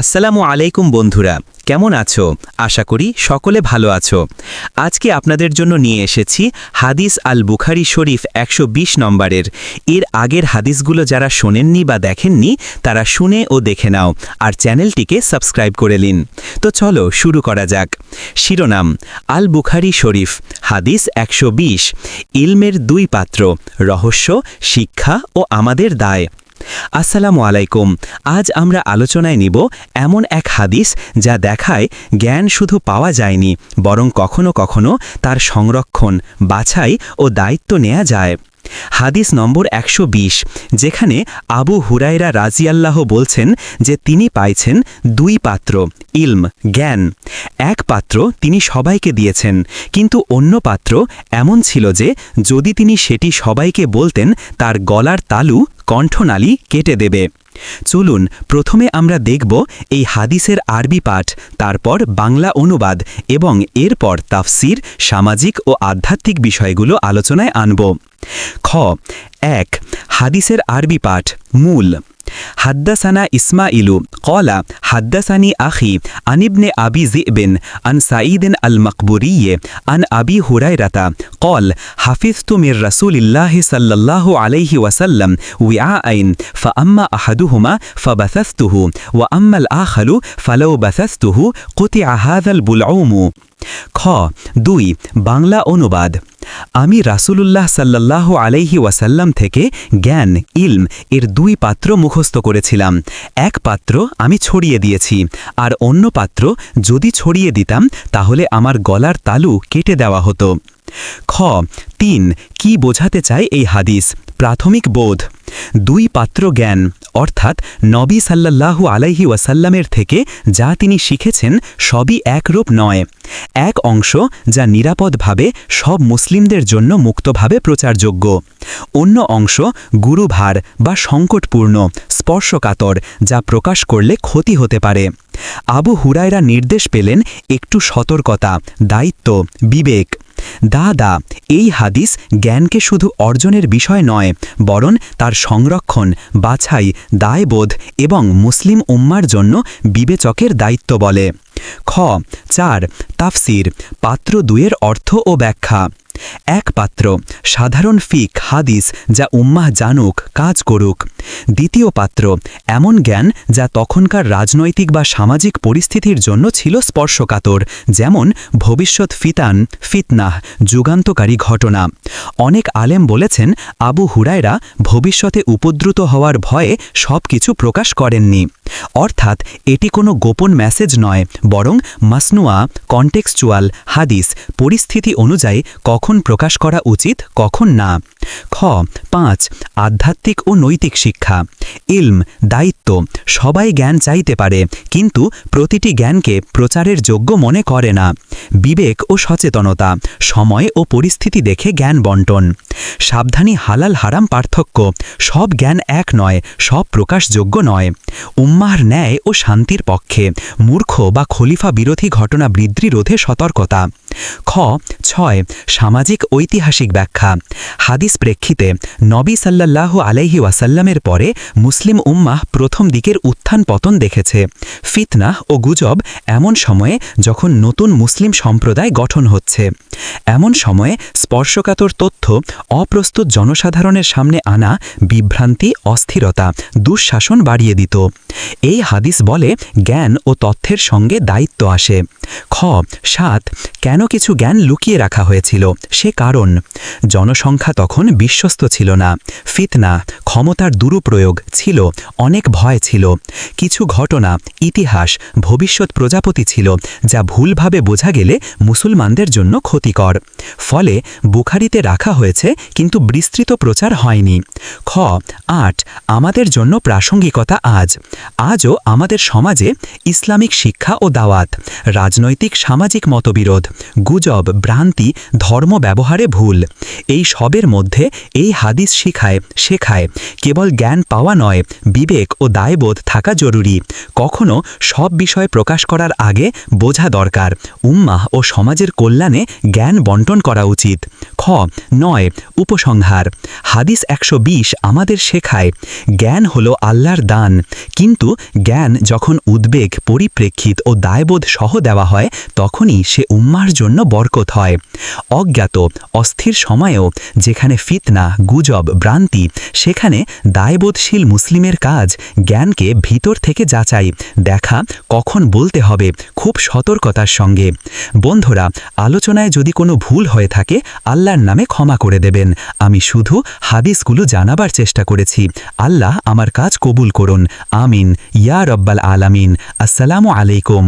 আসসালামু আলাইকুম বন্ধুরা, কেমন আছো? আশা করি সকলে ভালো আছো। আজকে আপনাদের জন্য নিয়ে এসেছি হাদিস আল বুখারি শরীফ একশো বিশ নম্বরের। এর আগের হাদিসগুলো যারা শোনেননি বা দেখেননি, তারা শুনে ও দেখে নাও, আর চ্যানেলটিকে সাবস্ক্রাইব করে নিন। তো চলো শুরু করা যাক। শিরোনাম আল বুখারি শরীফ, হাদিস একশো বিশ, ইলমের দুই পাত্র, রহস্য, শিক্ষা ও আমাদের দায়। আসসালামু আলাইকুম। আজ আমরা আলোচনায় নিব এমন এক হাদিস যা দেখায় জ্ঞান শুধু পাওয়া যায়নি, বরং কখনো কখনো তার সংরক্ষণ, বাছাই ও দায়িত্ব নেওয়া যায়। হাদিস নম্বর একশো বিশ, যেখানে আবু হুরাইরা রাজিয়াল্লাহ বলছেন যে তিনি পাইছেন দুই পাত্র, ইলম, জ্ঞান। এক পাত্র তিনি সবাইকে দিয়েছেন, কিন্তু অন্য পাত্র এমন ছিল যে যদি তিনি সেটি সবাইকে বলতেন, তার গলার তালু কণ্ঠনালী কেটে দেবে। চলুন, প্রথমে আমরা দেখব এই হাদিসের আরবি পাঠ, তারপর বাংলা অনুবাদ এবং এরপর তাফসির, সামাজিক ও আধ্যাত্মিক বিষয়গুলো আলোচনায় আনব। খ, এক, হাদিসের আরবি পাঠ, মূল। حدثنا إسماعيل قال حدثني أخي عن ابن أبي ذئب عن سعيد المقبوري عن أبي هريرة قال حفظت من رسول الله صلى الله عليه وسلم وعاءين فأما أحدهما فبثثته وأما الآخر فلو بثثته قطع هذا البلعوم. খ, দুই, বাংলা অনুবাদ। আমি রাসুলুল্লাহ সাল্লাহ আলাইহি ওয়াসাল্লাম থেকে জ্ঞান, ইলম এর দুই পাত্র মুখস্থ করেছিলাম। এক পাত্র আমি ছড়িয়ে দিয়েছি, আর অন্য পাত্র যদি ছড়িয়ে দিতাম তাহলে আমার গলার তালু কেটে দেওয়া হতো। খ, তিন, কি বোঝাতে চায় এই হাদিস? প্রাথমিক বোধ। দুই, পাত্র জ্ঞান, অর্থাৎ নবী সাল্লাল্লাহু আলাইহি ওয়াসাল্লামের থেকে যা তিনি শিখেছেন সবই একরূপ নয়। এক অংশ যা নিরাপদভাবে সব মুসলিমদের জন্য মুক্তভাবে প্রচারযোগ্য। অন্য অংশ গুরুভার বা সংকটপূর্ণ, স্পর্শকাতর, যা প্রকাশ করলে ক্ষতি হতে পারে। আবু হুরায়রা নির্দেশ পেলেন একটু সতর্কতা, দায়িত্ব, বিবেক। দাদা, এই হাদিস জ্ঞানকে শুধু অর্জনের বিষয় নয়, বরং তার সংরক্ষণ, বাছাই, দায়বোধ এবং মুসলিম উম্মার জন্য বিবেচকের দায়িত্ব বলে। খ, চার, তাফসির, পাত্র দুয়ের অর্থ ও ব্যাখ্যা। এক পাত্র সাধারণ ফিক হাদিস যা উম্মাহ জানুক, কাজ করুক। দ্বিতীয় পাত্র, এমন জ্ঞান যা তখনকার রাজনৈতিক বা সামাজিক পরিস্থিতির জন্য ছিল স্পর্শকাতর, যেমন ভবিষ্যৎ ফিতান, ফিতনাহ, যুগান্তকারী ঘটনা। অনেক আলেম বলেছেন, আবু হুরায়রা ভবিষ্যতে উপদ্রুত হওয়ার ভয়ে সব কিছু প্রকাশ করেননি। অর্থাৎ এটি কোনো গোপন মেসেজ নয়, বরং মাসনুয়া, কন্টেক্সচুয়াল হাদিস, পরিস্থিতি অনুযায়ী কখন প্রকাশ করা উচিত কখন না। খ, পাঁচ, আধ্যাত্মিক ও নৈতিক শিক্ষা। ইলম, দায়িত্ব, সবাই জ্ঞান চাইতে পারে, কিন্তু প্রতিটি জ্ঞানকে প্রচারের যোগ্য মনে করে না। বিবেক ও সচেতনতা, সময় ও পরিস্থিতি দেখে জ্ঞান বন্টন। সাবধানী, হালাল, হারাম পার্থক্য, সব জ্ঞান এক নয়, সব প্রকাশযোগ্য নয়। উম্মার ন্যায় ও শান্তির পক্ষে, মূর্খ বা খলিফা বিরোধী ঘটনা বৃদ্ধি রোধে সতর্কতা। খ, ছয়, সামাজিক ঐতিহাসিক ব্যাখ্যা। হাদিস প্রেক্ষিতে নবী সাল্লাল্লাহ আলাইহি ওয়াসাল্লামের পরে মুসলিম উম্মাহ প্রথম দিকের উত্থান পতন দেখেছে। ফিতনাহ ও গুজব এমন সময়ে যখন নতুন মুসলিম সম্প্রদায় গঠন হচ্ছে। এমন সময়ে স্পর্শকাতর তথ্য, অপ্রস্তুত জনসাধারণের সামনে আনা বিভ্রান্তি, অস্থিরতা, দুঃশাসন বাড়িয়ে দিত। এই হাদিস বলে জ্ঞান ও তথ্যের সঙ্গে দায়িত্ব আসে। খ, সাত, কেন কিছু জ্ঞান লুকিয়ে রাখা হয়েছিল? সে কারণ। জনসংখ্যা তখন বিশ্বস্ত ছিল না। ফিতনা ক্ষমতার দুরুপ্রয়োগ ছিল, অনেক ভয় ছিল। কিছু ঘটনা, ইতিহাস, ভবিষ্যৎ প্রজাপতি ছিল, যা ভুলভাবে বোঝা গেলে মুসলমানদের জন্য ক্ষতিকর। ফলে বুখারিতে রাখা হয়েছে, কিন্তু বিস্তৃত প্রচার হয়নি। খ, আট, আমাদের জন্য প্রাসঙ্গিকতা আজ। আজও আমাদের সমাজে ইসলামিক শিক্ষা ও দাওয়াত, রাজনৈতিক সামাজিক মতবিরোধ, গুজব, ভ্রান্তি, ধর্ম ব্যবহারে ভুল। এই সবের মধ্যে এই হাদিস শিখায়, শেখায় কেবল জ্ঞান পাওয়া নয়, বিবেক ও দায়বোধ থাকা জরুরি। কখনো সব বিষয় প্রকাশ করার আগে বোঝা দরকার। উম্মাহ ও সমাজের কল্যাণে জ্ঞান বন্টন করা উচিত। খ, নয়, উপসংহার। হাদিস একশো বিশ আমাদের শেখায়, জ্ঞান হলো আল্লাহর দান। কিন্তু জ্ঞান যখন উদ্বেগ, পরিপ্রেক্ষিত ও দায়বোধ সহ দেওয়া হয়, তখনই সে উম্মার জন্য বরকত হয়। অজ্ঞাত, অস্থির সময়েও যেখানে ফিতনা, গুজব, ভ্রান্তি, সেখানে দায়বোধশীল মুসলিমের কাজ জ্ঞানকে ভিতর থেকে যাচাই, দেখা, কখন বলতে হবে, খুব সতর্কতার সঙ্গে। বন্ধুরা, আলোচনায় যদি কোনো ভুল হয়ে থাকে, আল্লাহর নামে ক্ষমা করে দেবেন। আমি শুধু হাদিসগুলো জানাবার চেষ্টা করেছি। আল্লাহ আমার কাজ কবুল করুন। আমিন। ইয়া রব্বাল আলামিন। আসসালামু আলাইকুম।